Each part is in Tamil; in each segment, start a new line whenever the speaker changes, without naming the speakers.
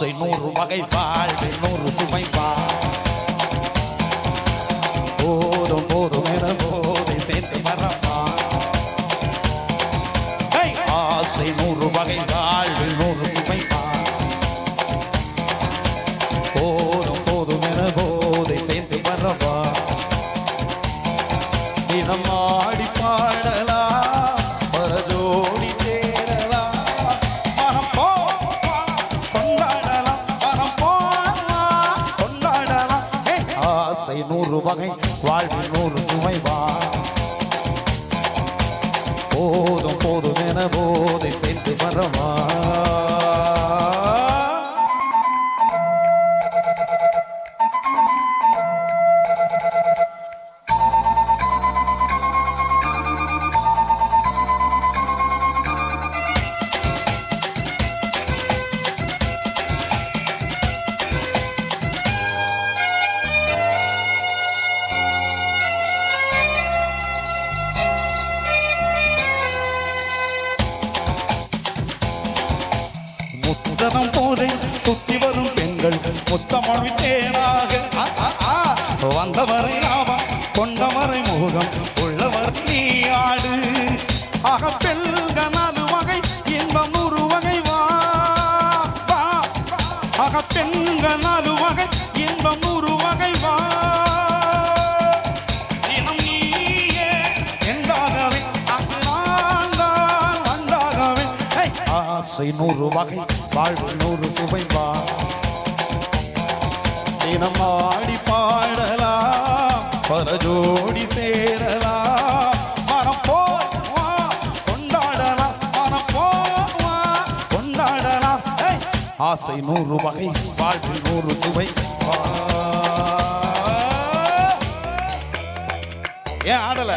ஆசை நூறு வகை வாழ்வில் நூறு சுமை போதும் போதும் என போதை சேர்த்து வரவா ஆசை நூறு வகை வாழ்வில் நூறு சுமை போதும் போதும் என போதை சேர்த்து வரவா தினம் ஆடிப்பாள் வகை வாழ்வில் நூறு சுவை வா போதும் போதும் என போதை சேர்த்து வரவா. முத்தனம் போலே சுத்தி வரும் பெண்கள் முத்தமொழி தேனாக வந்தவரை லாபம் கொண்டவரை முகம் உள்ளவர் நீ ஆடு. ஆக பெண்கள் நாலு வகை இன்பம் நூறு வகை வா வா. ஆக பெண்கள் நாலு வகை இன்பம் நூறு வகை வா. ஆசை நூறு வகை வாழ்வு நூறு சுவை வா தினம் ஆடி பாடலாம் பரஜோடி தேரலாம் ஆசை நூறு வகை வாழ்வு நூறு சுவை ஏன் ஆடலை?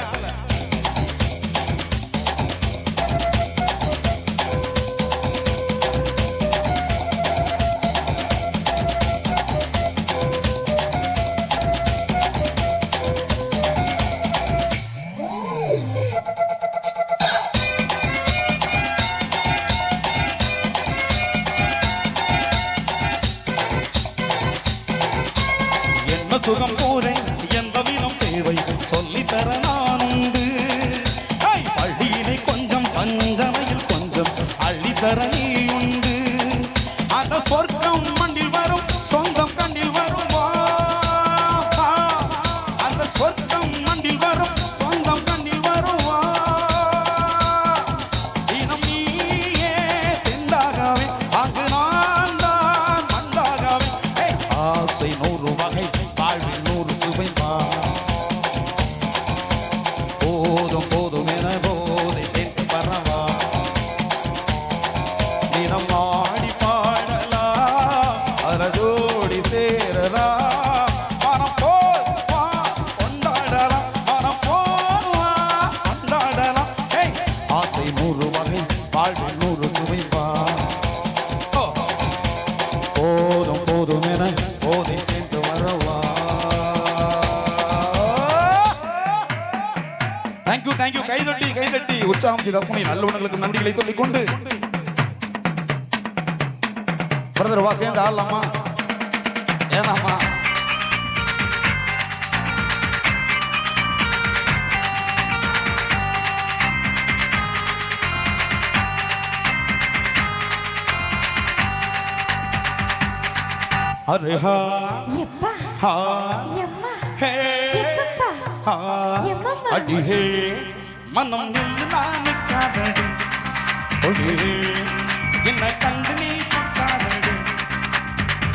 சுகம் போரே எந்த விதம் தேவை? சொல்லித்தர நான் உண்டு ஐ! பள்ளியினை கொஞ்சம் பஞ்சனையில் கொஞ்சம் அள்ளித்தர நீ உண்டு அந்த சொர்க்கம் மண்டில் வரும் சொந்தம் கண்ணில் வரும். தேங்க்யூ தேங்க்யூ கைதட்டி கைதட்டி உற்சாகம் செய்த அத்துணை நல்லவர்களுக்கு நன்றிகளை சொல்லிக் கொண்டு பிரதர் வா சேர்ந்து ஆடலாமா? ஏனாமா? அரே ஹா. ஹா.
எம்மா
மனம் நின்று நான் காதடி ஒடி என்ன கண்டு நீ சொல்லாதடி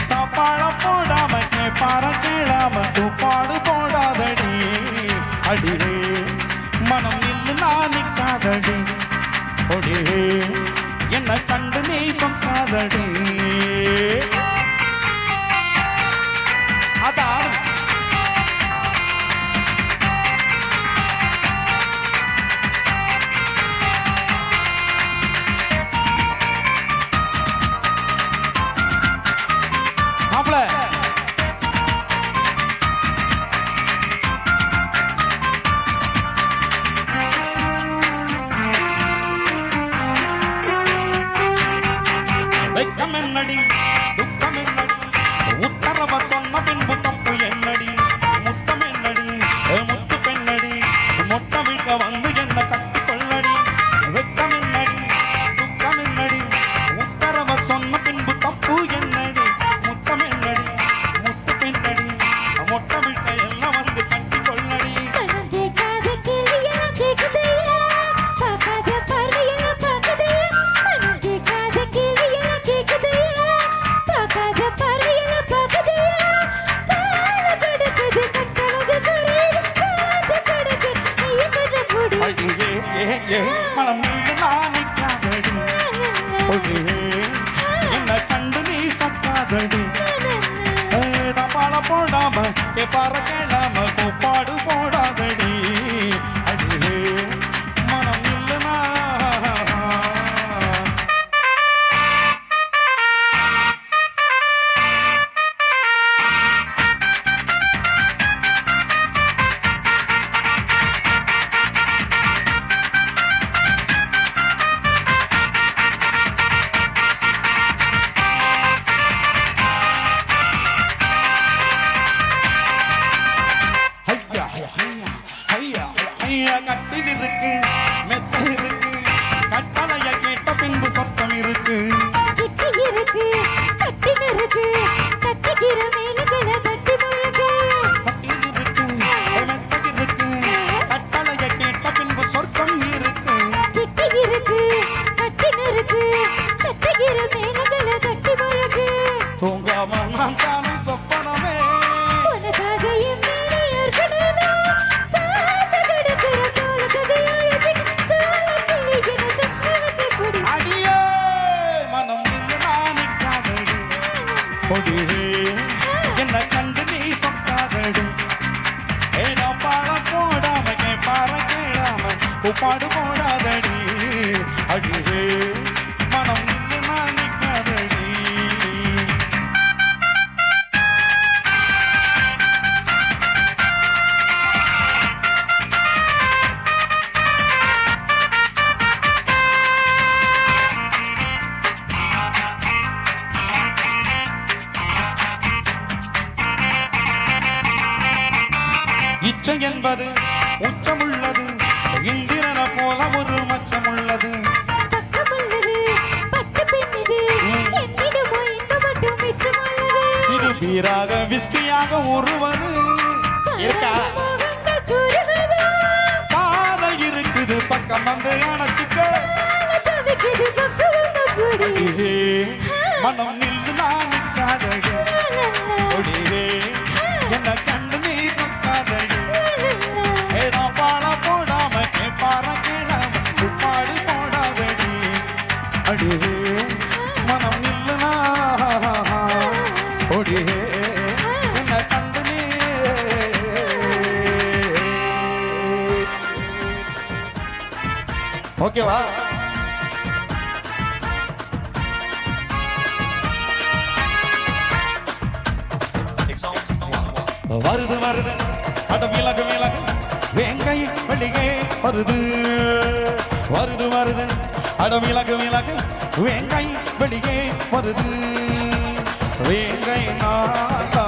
தாப்பாளம் போடாம கேப்பார கேளாம துப்பாடு போடாதடி. அடிகே மனம் நின்று நான் காதடி ஒடி என்ன கண்டு நீ சொல்லாதடி பறக்க நாம கூப்பாடுவோம் King. சொக்காதீடு என்ன கண்டு நீ சொக்காதடு ஏதோ பாலம் போடாம பாறை கேளாம போடாதடி. இச்சை என்பது உச்சமுள்ளது. இந்திரன போல ஒரு மச்சமுள்ளது. இது பீராக விஸ்கியாக ஒருவர் இருக்கா? காதல் இருக்குது பக்கம் வந்து அணைச்சுக்க மனம் நின்று நான் காதல் ஓகேவா? வருது வருது. அட மீளாக மீளாக வேங்கை வழியே வருது. வருது வருது. அட மீளாக மீளாக வேங்கை வழியே வருது. வேங்கை நாட்டா